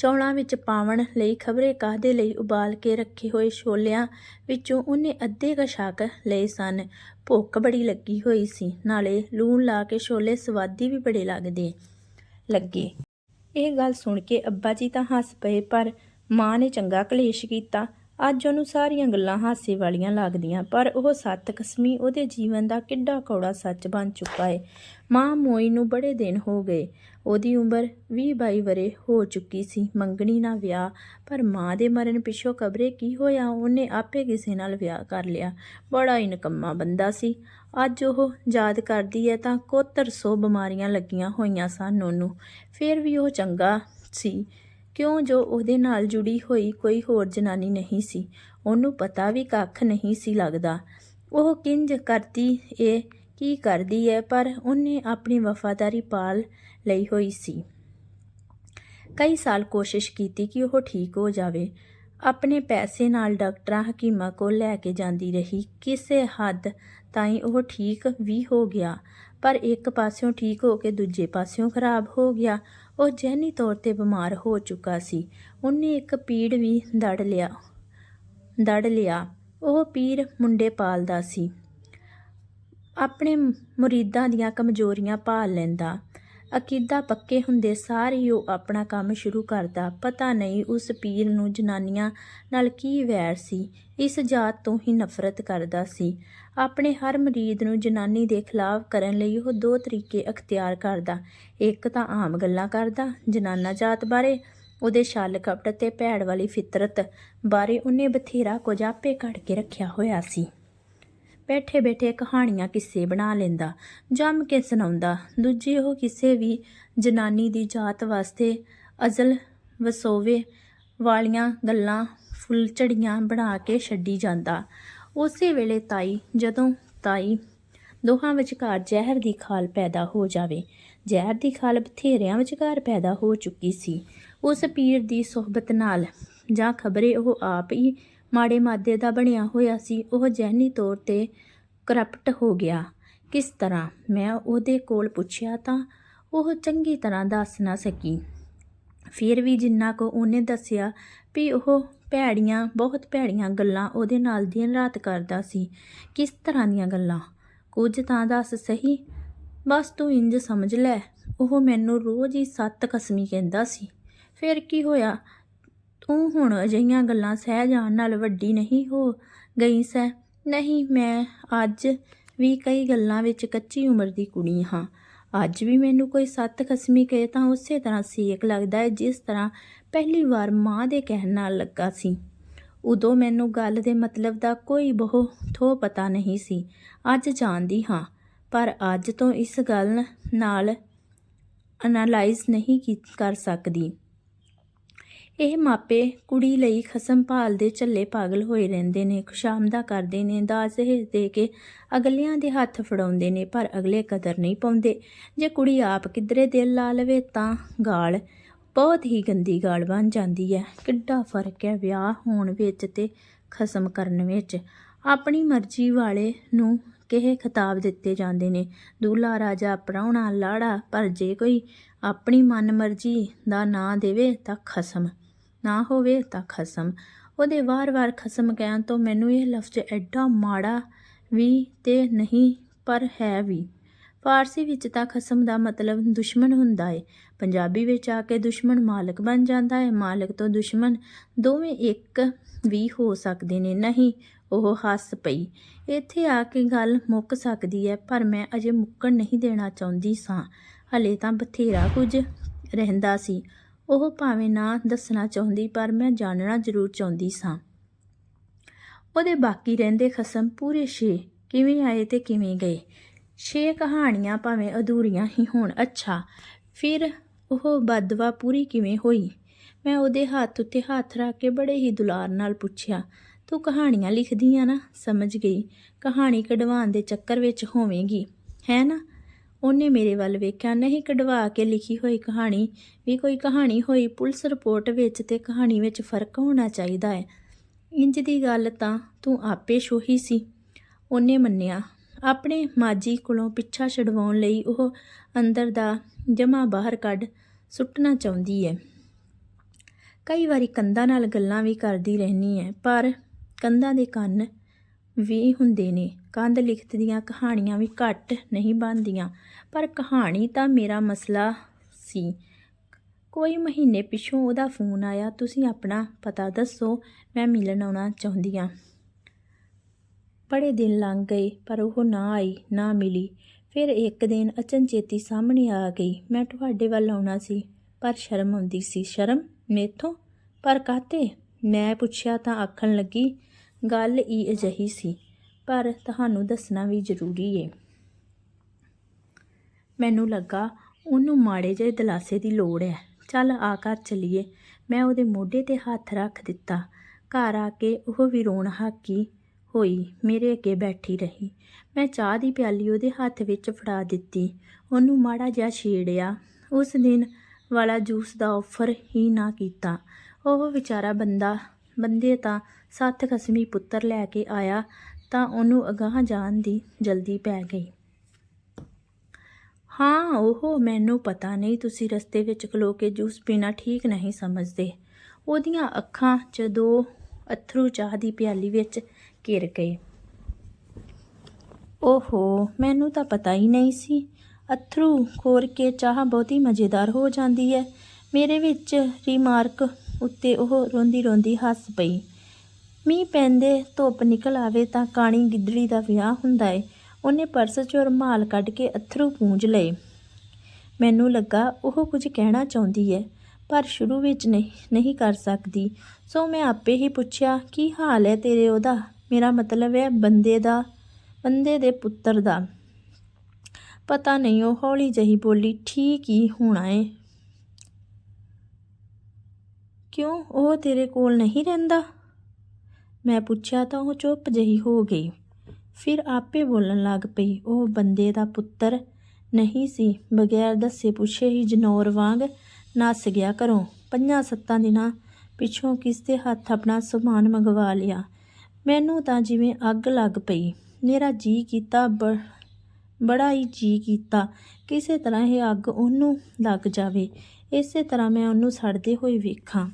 S1: ਚੌਲਾਂ ਵਿੱਚ ਪਾਵਣ ਲਈ ਖਬਰੇ ਕਾਹਦੇ ਲਈ ਉਬਾਲ ਕੇ ਰੱਖੇ ਹੋਏ ਛੋਲਿਆਂ ਵਿੱਚੋਂ ਉਹਨੇ ਅੱਧੇ ਕਸ਼ਾਕ ਲਏ ਸਨ। ਭੁੱਖ ਬੜੀ ਲੱਗੀ ਹੋਈ ਸੀ। ਨਾਲੇ ਲੂਣ ਲਾ ਕੇ ਛੋਲੇ ਸਵਾਦੀ ਵੀ ਬੜੇ ਲੱਗਦੇ ਲੱਗੇ। ਇਹ ਗੱਲ ਸੁਣ ਕੇ ਅੱਬਾ ਜੀ ਤਾਂ ਹੱਸ ਪਏ, ਪਰ ਮਾਂ ਨੇ ਚੰਗਾ ਕਲੇਸ਼ ਕੀਤਾ। ਅੱਜ ਉਹਨੂੰ ਸਾਰੀਆਂ ਗੱਲਾਂ ਹਾਸੇ ਵਾਲੀਆਂ ਲੱਗਦੀਆਂ, ਪਰ ਉਹ ਸੱਤ ਕਸਮੀ ਉਹਦੇ ਜੀਵਨ ਦਾ ਕਿੱਡਾ ਕੌੜਾ ਸੱਚ ਬਣ ਚੁੱਕਾ ਹੈ ਮਾਂ ਮੋਈ ਨੂੰ ਬੜੇ ਦਿਨ ਹੋ ਗਏ। ਉਹਦੀ ਉਮਰ 20-22 ਵਰੇ ਹੋ ਚੁੱਕੀ ਸੀ, ਮੰਗਣੀ ਨਾਲ ਵਿਆਹ। ਪਰ ਮਾਂ ਦੇ ਮਰਨ ਪਿੱਛੋਂ ਕਬਰੇ ਕੀ ਹੋਇਆ, ਉਹਨੇ ਆਪੇ ਕਿਸੇ ਨਾਲ ਵਿਆਹ ਕਰ ਲਿਆ। ਬੜਾ ਹੀ ਨਕੰਮਾ ਬੰਦਾ ਸੀ। ਅੱਜ ਉਹ ਯਾਦ ਕਰਦੀ ਹੈ ਤਾਂ ਕੋਤਰ ਸੋ ਬਿਮਾਰੀਆਂ ਲੱਗੀਆਂ ਹੋਈਆਂ ਸਨ ਉਹਨੂੰ। ਫਿਰ ਵੀ ਉਹ ਚੰਗਾ ਸੀ। ਕਿਉਂ ਜੋ ਉਹਦੇ ਨਾਲ ਜੁੜੀ ਹੋਈ ਕੋਈ ਹੋਰ ਜਨਾਨੀ ਨਹੀਂ ਸੀ? ਉਹਨੂੰ ਪਤਾ ਵੀ ਕੱਖ ਨਹੀਂ ਸੀ ਲੱਗਦਾ। ਉਹ ਕਿੰਜ ਕਰਦੀ ਏ, ਕੀ ਕਰਦੀ ਹੈ ਪਰ ਉਹਨੇ ਆਪਣੀ ਵਫਾਦਾਰੀ ਪਾਲ ਲਈ ਹੋਈ ਸੀ। ਕਈ ਸਾਲ ਕੋਸ਼ਿਸ਼ ਕੀਤੀ ਕਿ ਉਹ ਠੀਕ ਹੋ ਜਾਵੇ। ਆਪਣੇ ਪੈਸੇ ਨਾਲ ਡਾਕਟਰਾਂ, ਹਕੀਮਾਂ ਕੋਲ ਲੈ ਕੇ ਜਾਂਦੀ ਰਹੀ। ਕਿਸੇ ਹੱਦ ਤਾਈਂ ਉਹ ਠੀਕ ਵੀ ਹੋ ਗਿਆ, ਪਰ ਇੱਕ ਪਾਸਿਓਂ ਠੀਕ ਹੋ ਕੇ ਦੂਜੇ ਪਾਸਿਓਂ ਖਰਾਬ ਹੋ ਗਿਆ। ਉਹ ਜਹਿਨੀ ਤੌਰ ਤੇ ਬਿਮਾਰ ਹੋ ਚੁੱਕਾ ਸੀ। ਉਹਨੇ ਇੱਕ ਪੀੜ ਵੀ ਦੜ ਲਿਆ ਦੜ ਲਿਆ। ਉਹ ਪੀਰ ਮੁੰਡੇ ਪਾਲਦਾ ਸੀ। ਆਪਣੇ ਮੁਰੀਦਾਂ ਦੀਆਂ ਕਮਜ਼ੋਰੀਆਂ ਭਾਲ ਲੈਂਦਾ। ਅਕੀਦਾ ਪੱਕੇ ਹੁੰਦੇ ਸਾਰ ਹੀ ਉਹ ਆਪਣਾ ਕੰਮ ਸ਼ੁਰੂ ਕਰਦਾ। ਪਤਾ ਨਹੀਂ ਉਸ ਪੀਰ ਨੂੰ ਜਨਾਨੀਆਂ ਨਾਲ ਕੀ ਵੈਰ ਸੀ। ਇਸ ਜਾਤ ਤੋਂ ਹੀ ਨਫ਼ਰਤ ਕਰਦਾ ਸੀ। ਆਪਣੇ ਹਰ ਮਰੀਦ ਨੂੰ ਜਨਾਨੀ ਦੇ ਖਿਲਾਫ ਕਰਨ ਲਈ ਉਹ ਦੋ ਤਰੀਕੇ ਅਖਤਿਆਰ ਕਰਦਾ। ਇੱਕ ਤਾਂ ਆਮ ਗੱਲਾਂ ਕਰਦਾ, ਜਨਾਨਾ ਜਾਤ ਬਾਰੇ, ਉਹਦੇ ਛਲ ਕਪਟ ਤੇ ਭੈੜ ਵਾਲੀ ਫਿਤਰਤ ਬਾਰੇ ਉਹਨੇ ਬਥੇਰਾ ਕੁਝ ਆਪੇ ਘੜ ਕੇ ਰੱਖਿਆ ਹੋਇਆ ਸੀ। ਬੈਠੇ ਬੈਠੇ ਕਹਾਣੀਆਂ ਕਿੱਸੇ ਬਣਾ ਲੈਂਦਾ, ਜੰਮ ਕੇ ਸੁਣਾਉਂਦਾ। ਦੂਜੀ ਉਹ ਕਿਸੇ ਵੀ ਜਨਾਨੀ ਦੀ ਜਾਤ ਵਾਸਤੇ ਅਜ਼ਲ ਵਸੋਵੇ ਵਾਲੀਆਂ ਗੱਲਾਂ ਫੁੱਲਝੜੀਆਂ ਬਣਾ ਕੇ ਛੱਡੀ ਜਾਂਦਾ। ਉਸੇ ਵੇਲੇ ਤਾਈ, ਜਦੋਂ ਤਾਈ ਦੋਹਾਂ ਵਿਚਕਾਰ ਜ਼ਹਿਰ ਦੀ ਖਾਲ ਪੈਦਾ ਹੋ ਜਾਵੇ, ਜ਼ਹਿਰ ਦੀ ਖਾਲ ਬਥੇਰਿਆਂ ਵਿਚਕਾਰ ਪੈਦਾ ਹੋ ਚੁੱਕੀ ਸੀ। ਉਸ ਪੀਰ ਦੀ ਸੁਹਬਤ ਨਾਲ ਜਾਂ ਖਬਰੇ ਉਹ ਆਪ ਹੀ ਮਾੜੇ ਮਾਦੇ ਦਾ ਬਣਿਆ ਹੋਇਆ ਸੀ, ਉਹ ਜ਼ਹਿਨੀ ਤੌਰ ਤੇ ਕਰਪਟ ਹੋ ਗਿਆ। ਕਿਸ ਤਰ੍ਹਾਂ? ਮੈਂ ਉਹਦੇ ਕੋਲ ਪੁੱਛਿਆ ਤਾਂ ਉਹ ਚੰਗੀ ਤਰ੍ਹਾਂ ਦੱਸ ਨਾ ਸਕੀ। ਫਿਰ ਵੀ ਜਿੰਨਾ ਕੋ ਉਹਨੇ ਦੱਸਿਆ ਵੀ ਉਹ ਭੈੜੀਆਂ, ਬਹੁਤ ਭੈੜੀਆਂ ਗੱਲਾਂ ਉਹਦੇ ਨਾਲ ਦਿਨ ਰਾਤ ਕਰਦਾ ਸੀ। ਕਿਸ ਤਰ੍ਹਾਂ ਦੀਆਂ ਗੱਲਾਂ? ਕੁਝ ਤਾਂ ਦੱਸ ਸਹੀ। ਬਸ ਤੂੰ ਇੰਜ ਸਮਝ ਲੈ, ਉਹ ਮੈਨੂੰ ਰੋਜ਼ ਹੀ ਸੱਤ ਕਸਮੀ ਕਹਿੰਦਾ ਸੀ। ਫਿਰ ਕੀ ਹੋਇਆ? ਤੂੰ ਹੁਣ ਅਜਿਹੀਆਂ ਗੱਲਾਂ ਸਹਿ ਜਾਣ ਨਾਲ ਵੱਡੀ ਨਹੀਂ ਹੋ ਗਈ ਸੈ ਨਹੀਂ, ਮੈਂ ਅੱਜ ਵੀ ਕਈ ਗੱਲਾਂ ਵਿੱਚ ਕੱਚੀ ਉਮਰ ਦੀ ਕੁੜੀ ਹਾਂ। ਅੱਜ ਵੀ ਮੈਨੂੰ ਕੋਈ ਸੱਤ ਖਸਮੀ ਕਹੇ ਤਾਂ ਉਸੇ ਤਰ੍ਹਾਂ ਸੇਕ ਲੱਗਦਾ ਹੈ ਜਿਸ ਤਰ੍ਹਾਂ ਪਹਿਲੀ ਵਾਰ ਮਾਂ ਦੇ ਕਹਿਣ ਨਾਲ ਲੱਗਾ ਸੀ। ਉਦੋਂ ਮੈਨੂੰ ਗੱਲ ਦੇ ਮਤਲਬ ਦਾ ਕੋਈ ਬਹੁ ਥੋ ਪਤਾ ਨਹੀਂ ਸੀ। ਅੱਜ ਜਾਣਦੀ ਹਾਂ, ਪਰ ਅੱਜ ਤੋਂ ਇਸ ਗੱਲ ਨਾਲ ਅਨਾਲਾਈਜ਼ ਨਹੀਂ ਕੀ ਕਰ ਸਕਦੀ। ਇਹ ਮਾਪੇ ਕੁੜੀ ਲਈ ਖਸਮ ਭਾਲ ਦੇ ਝੱਲੇ ਪਾਗਲ ਹੋਏ ਰਹਿੰਦੇ ਨੇ, ਖੁਸ਼ਾਮਦਾ ਕਰਦੇ ਨੇ, ਦਾਜ ਦਹੇਜ ਦੇ ਕੇ ਅਗਲਿਆਂ ਦੇ ਹੱਥ ਫੜਾਉਂਦੇ ਨੇ, ਪਰ ਅਗਲੇ ਕਦਰ ਨਹੀਂ ਪਾਉਂਦੇ। ਜੇ ਕੁੜੀ ਆਪ ਕਿਧਰੇ ਦਿਲ ਲਾ ਲਵੇ ਤਾਂ ਗਾਲ ਬਹੁਤ ਹੀ ਗੰਦੀ ਗਾਲ ਬਣ ਜਾਂਦੀ ਹੈ। ਕਿੱਡਾ ਫ਼ਰਕ ਹੈ ਵਿਆਹ ਹੋਣ ਵਿੱਚ ਤੇ ਖਸਮ ਕਰਨ ਵਿੱਚ। ਆਪਣੀ ਮਰਜ਼ੀ ਵਾਲੇ ਨੂੰ ਕਿਹੇ ਖਿਤਾਬ ਦਿੱਤੇ ਜਾਂਦੇ ਨੇ। ਦੂਲਾ ਰਾਜਾ ਪ੍ਰਾਹੁਣਾ ਲਾੜਾ, ਪਰ ਜੇ ਕੋਈ ਆਪਣੀ ਮਨ ਮਰਜ਼ੀ ਦਾ ਨਾਂ ਦੇਵੇ ਤਾਂ ਖਸਮ। ਨਾ ਹੋਵੇ ਤਾਂ ਖਸਮ। ਉਹਦੇ ਵਾਰ-ਵਾਰ ਖਸਮ ਕਹਿਣ ਤੋਂ ਮੈਨੂੰ ਇਹ ਲਫ਼ਜ਼ ਐਡਾ ਮਾੜਾ ਵੀ ਤੇ ਨਹੀਂ, ਪਰ ਹੈ ਵੀ। ਫਾਰਸੀ ਵਿੱਚ ਤਾਂ ਖਸਮ ਦਾ ਮਤਲਬ ਦੁਸ਼ਮਣ ਹੁੰਦਾ ਏ। ਪੰਜਾਬੀ ਵਿੱਚ ਆ ਕੇ ਦੁਸ਼ਮਣ ਮਾਲਕ ਬਣ ਜਾਂਦਾ ਹੈ ਮਾਲਕ ਤੋਂ ਦੁਸ਼ਮਣ ਦੋਵੇਂ ਇੱਕ ਵੀ ਹੋ ਸਕਦੇ ਨੇ। ਨਹੀਂ, ਉਹ ਹੱਸ ਪਈ। ਇੱਥੇ ਆ ਕੇ ਗੱਲ ਮੁੱਕ ਸਕਦੀ ਹੈ ਪਰ ਮੈਂ ਅਜੇ ਮੁੱਕਣ ਨਹੀਂ ਦੇਣਾ ਚਾਹੁੰਦੀ ਸਾਂ। ਹਲੇ ਤਾਂ ਬਥੇਰਾ ਕੁਝ ਰਹਿੰਦਾ ਸੀ। ਉਹ ਭਾਵੇਂ ਨਾ ਦੱਸਣਾ ਚਾਹੁੰਦੀ, ਪਰ ਮੈਂ ਜਾਣਨਾ ਜ਼ਰੂਰ ਚਾਹੁੰਦੀ ਸਾਂ। ਉਹਦੇ ਬਾਕੀ ਰਹਿੰਦੇ ਖਸਮ ਪੂਰੇ ਛੇ। ਕਿਵੇਂ ਆਏ ਤੇ ਕਿਵੇਂ ਗਏ? ਛੇ ਕਹਾਣੀਆਂ ਭਾਵੇਂ ਅਧੂਰੀਆਂ ਹੀ ਹੋਣ, ਅੱਛਾ। ਫਿਰ ਉਹ ਬਦਵਾ ਪੂਰੀ ਕਿਵੇਂ ਹੋਈ? ਮੈਂ ਉਹਦੇ ਹੱਥ ਉੱਤੇ ਹੱਥ ਰੱਖ ਕੇ ਬੜੇ ਹੀ ਦੁਲਾਰ ਨਾਲ ਪੁੱਛਿਆ, ਤੂੰ ਕਹਾਣੀਆਂ ਲਿਖਦੀ ਆ ਨਾ? ਸਮਝ ਗਈ। ਕਹਾਣੀ ਕਢਵਾਉਣ ਦੇ ਚੱਕਰ ਵਿੱਚ ਹੋਵੇਂਗੀ, ਹੈ ਨਾ? ਉਹਨੇ ਮੇਰੇ ਵੱਲ ਵੇਖਿਆ, ਨਹੀਂ ਕਢਵਾ ਕੇ ਲਿਖੀ ਹੋਈ ਕਹਾਣੀ। ਵੀ ਕੋਈ ਕਹਾਣੀ ਹੋਈ, ਪੁਲਿਸ ਰਿਪੋਰਟ ਵਿੱਚ ਤੇ ਕਹਾਣੀ ਵਿੱਚ ਫ਼ਰਕ ਹੋਣਾ ਚਾਹੀਦਾ ਹੈ। ਇੰਜ ਦੀ ਗੱਲ ਤਾਂ ਤੂੰ ਆਪੇ ਸ਼ੋਹੀ ਸੀ। ਉਹਨੇ ਮੰਨਿਆ, ਆਪਣੇ ਮਾਜੀ ਕੋਲੋਂ ਪਿੱਛਾ ਛਡਵਾਉਣ ਲਈ ਉਹ ਅੰਦਰ ਦਾ ਜਮਾ ਬਾਹਰ ਕੱਢ ਸੁੱਟਣਾ ਚਾਹੁੰਦੀ ਹੈ। ਕਈ ਵਾਰੀ ਕੰਧਾਂ ਨਾਲ ਗੱਲਾਂ ਵੀ ਕਰਦੀ ਰਹਿਣੀ ਹੈ, ਪਰ ਕੰਧਾਂ ਦੇ ਕੰਨ ਵੀ ਹੁੰਦੇ ਨੇ। ਕੰਧ ਲਿਖਤ ਦੀਆਂ ਕਹਾਣੀਆਂ ਵੀ ਘੱਟ ਨਹੀਂ ਬਣਦੀਆਂ। ਪਰ ਕਹਾਣੀ ਤਾਂ ਮੇਰਾ ਮਸਲਾ ਸੀ। ਕੋਈ ਮਹੀਨੇ ਪਿਛੋਂ ਉਹਦਾ ਫੋਨ ਆਇਆ। ਤੁਸੀਂ ਆਪਣਾ ਪਤਾ ਦੱਸੋ, ਮੈਂ ਮਿਲਣ ਆਉਣਾ ਚਾਹੁੰਦੀ ਹਾਂ। ਬੜੇ ਦਿਨ ਲੰਘ ਗਏ, ਪਰ ਉਹ ਨਾ ਆਈ, ਨਾ ਮਿਲੀ। ਫਿਰ ਇੱਕ ਦਿਨ ਅਚਨਚੇਤੀ ਸਾਹਮਣੇ ਆ ਗਈ। ਮੈਂ ਤੁਹਾਡੇ ਵੱਲ ਆਉਣਾ ਸੀ, ਪਰ ਸ਼ਰਮ ਆਉਂਦੀ ਸੀ। ਸ਼ਰਮ? ਮੇਥੋਂ? ਪਰ ਕਾਤੇ ਮੈਂ ਪੁੱਛਿਆ ਤਾਂ ਆਖਣ ਲੱਗੀ, ਗੱਲ ਹੀ ਅਜਿਹੀ ਸੀ। ਪਰ ਤੁਹਾਨੂੰ ਦੱਸਣਾ ਵੀ ਜ਼ਰੂਰੀ ਏ। ਮੈਨੂੰ ਲੱਗਾ ਉਹਨੂੰ ਮਾੜੇ ਜਿਹੇ ਦਿਲਾਸੇ ਦੀ ਲੋੜ ਹੈ ਚੱਲ ਆ ਘਰ ਚੱਲੀਏ। ਮੈਂ ਉਹਦੇ ਮੋਢੇ ਤੇ ਹੱਥ ਰੱਖ ਦਿੱਤਾ। ਘਰ ਆ ਕੇ ਉਹ ਵੀ ਰੋਣ ਹਾਕੀ ਹੋਈ, ਮੇਰੇ ਅੱਗੇ ਬੈਠੀ ਰਹੀ। ਮੈਂ ਚਾਹ ਦੀ ਪਿਆਲੀ ਉਹਦੇ ਹੱਥ ਵਿੱਚ ਫੜਾ ਦਿੱਤੀ। ਉਹਨੂੰ ਮਾੜਾ ਜਿਹਾ ਛੇੜਿਆ। ਉਸ ਦਿਨ ਵਾਲਾ ਜੂਸ ਦਾ ਆਫਰ ਹੀ ਨਾ ਕੀਤਾ। ਉਹ ਵਿਚਾਰਾ ਬੰਦਾ, ਬੰਦੇ ਤਾਂ ਸੱਤ ਖਸਮੀ ਪੁੱਤਰ ਲੈ ਕੇ ਆਇਆ। ਤਾਂ ਉਹਨੂੰ ਅਗਾਹ ਜਾਣ ਦੀ ਜਲਦੀ ਪੈ ਗਈ। ਹਾਂ ਉਹ ਮੈਨੂੰ ਪਤਾ ਨਹੀਂ, ਤੁਸੀਂ ਰਸਤੇ ਵਿੱਚ ਖਲੋ ਕੇ ਜੂਸ ਪੀਣਾ ਠੀਕ ਨਹੀਂ ਸਮਝਦੇ ਉਹਦੀਆਂ ਅੱਖਾਂ 'ਚ ਦੋ ਅਥਰੂ ਚਾਹ ਦੀ ਪਿਆਲੀ ਵਿੱਚ ਘਿਰ ਗਏ ਓਹੋ, ਮੈਨੂੰ ਤਾਂ ਪਤਾ ਹੀ ਨਹੀਂ ਸੀ। ਅਥਰੂ ਖੋਰ ਕੇ ਚਾਹ ਬਹੁਤੀ ਮਜ਼ੇਦਾਰ ਹੋ ਜਾਂਦੀ ਹੈ। ਮੇਰੇ ਵਿੱਚ ਰੀਮਾਰਕ ਉੱਤੇ ਉਹ ਰੋਂਦੀ ਰੋਂਦੀ ਹੱਸ ਪਈ। ਮੀਂਹ ਪੈਂਦੇ ਧੁੱਪ ਨਿਕਲ ਆਵੇ ਤਾਂ ਕਾਣੀ ਗਿੱਦੜੀ ਦਾ ਵਿਆਹ ਹੁੰਦਾ ਏ। ਉਹਨੇ ਪਰਸ ਚੋਂ ਰੁਮਾਲ ਕੱਢ ਕੇ ਅਥਰੂ ਪੂੰਝ ਲਏ। ਮੈਨੂੰ ਲੱਗਾ ਉਹ ਕੁਝ ਕਹਿਣਾ ਚਾਹੁੰਦੀ ਹੈ ਪਰ ਸ਼ੁਰੂ ਵਿੱਚ ਨਹੀਂ ਨਹੀਂ ਕਰ ਸਕਦੀ। ਸੋ ਮੈਂ ਆਪੇ ਹੀ ਪੁੱਛਿਆ, ਕੀ ਹਾਲ ਹੈ ਤੇਰੇ ਉਹਦਾ? ਮੇਰਾ ਮਤਲਬ ਹੈ ਬੰਦੇ ਦਾ, ਬੰਦੇ ਦੇ ਪੁੱਤਰ ਦਾ। ਪਤਾ ਨਹੀਂ ਉਹ ਹੌਲੀ ਜਹੀ ਬੋਲੀ, ਠੀਕ ਹੀ ਹੋਣਾ ਏ। ਕਿਉਂ? ਉਹ ਤੇਰੇ ਕੋਲ ਨਹੀਂ ਰਹਿੰਦਾ? ਮੈਂ ਪੁੱਛਿਆ ਤਾਂ ਉਹ ਚੁੱਪ ਜਹੀ ਹੋ ਗਈ। ਫਿਰ ਆਪੇ ਬੋਲਣ ਲੱਗ ਪਈ, ਉਹ ਬੰਦੇ ਦਾ ਪੁੱਤਰ ਨਹੀਂ ਸੀ, ਬਗੈਰ ਦੱਸੇ ਪੁੱਛੇ ਹੀ ਜਨੌਰ ਵਾਂਗ ਨੱਸ ਗਿਆ ਘਰੋਂ। ਪੰਜਾਂ ਸੱਤਾਂ ਦਿਨਾਂ ਪਿੱਛੋਂ ਕਿਸ ਦੇ ਹੱਥ ਆਪਣਾ ਸਮਾਨ ਮੰਗਵਾ ਲਿਆ। ਮੈਨੂੰ ਤਾਂ ਜਿਵੇਂ ਅੱਗ ਲੱਗ ਪਈ। ਮੇਰਾ ਜੀ ਕੀਤਾ, ਬ- ਬੜਾ ਹੀ ਜੀ ਕੀਤਾ। ਕਿਸੇ ਤਰ੍ਹਾਂ ਇਹ ਅੱਗ ਉਹਨੂੰ ਲੱਗ ਜਾਵੇ। ਇਸੇ ਤਰ੍ਹਾਂ ਮੈਂ ਉਹਨੂੰ ਸੜਦੇ ਹੋਏ ਵੇਖਾਂ।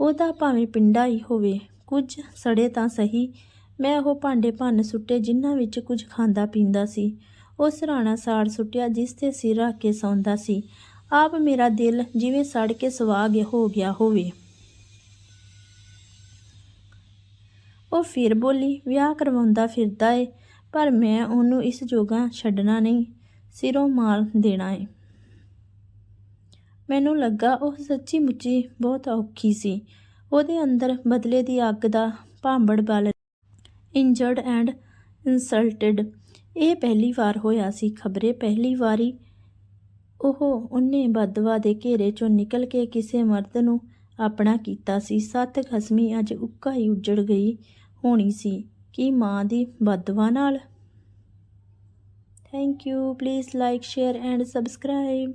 S1: ਉਹਦਾ ਭਾਵੇਂ ਪਿੰਡਾ ਹੀ ਹੋਵੇ ਕੁਝ ਸੜੇ ਤਾਂ ਸਹੀ। ਮੈਂ ਉਹ ਭਾਂਡੇ ਭੰਨ ਸੁੱਟੇ ਜਿਨ੍ਹਾਂ ਵਿੱਚ ਕੁਝ ਖਾਂਦਾ ਪੀਂਦਾ ਸੀ। ਉਹ ਸਰਾਣਾ ਸਾੜ ਸੁੱਟਿਆ ਜਿਸ ਤੇ ਸਿਰ ਰੱਖ ਕੇ ਸੌਂਦਾ ਸੀ। ਆਪ ਮੇਰਾ ਦਿਲ ਜਿਵੇਂ ਸੜ ਕੇ ਸਵਾਹ ਹੋ ਗਿਆ ਹੋਵੇ। ਉਹ ਫਿਰ ਬੋਲੀ, ਵਿਆਹ ਕਰਵਾਉਂਦਾ ਫਿਰਦਾ ਏ, ਪਰ ਮੈਂ ਉਹਨੂੰ ਇਸ ਜੋਗਾ ਛੱਡਣਾ ਨਹੀਂ, ਸਿਰੋਂ ਮਾਰ ਦੇਣਾ ਏ। ਮੈਨੂੰ ਲੱਗਾ ਉਹ ਸੱਚੀ ਮੁੱਚੀ ਬਹੁਤ ਔਖੀ ਸੀ। ਉਹਦੇ ਅੰਦਰ ਬਦਲੇ ਦੀ ਅੱਗ ਦਾ ਭਾਂਬੜ ਬਲ ਇੰਜਰਡ ਐਂਡ ਇਨਸਲਟਡ ਇਹ ਪਹਿਲੀ ਵਾਰ ਹੋਇਆ ਸੀ ਖਬਰੇ। ਪਹਿਲੀ ਵਾਰੀ ਉਹ ਉਹਨੇ ਬਦਵਾ ਦੇ ਘੇਰੇ ਚੋਂ ਨਿਕਲ ਕੇ ਕਿਸੇ ਮਰਦ ਨੂੰ ਆਪਣਾ ਕੀਤਾ ਸੀ। ਸੱਤ ਖਸਮੀ ਅੱਜ ਉੱਕਾ ਹੀ ਉੱਜੜ ਗਈ ਹੋਣੀ ਸੀ। ਕੀ ਮਾਂ ਦੀ ਬਦਵਾ ਨਾਲ? Thank you please like share and subscribe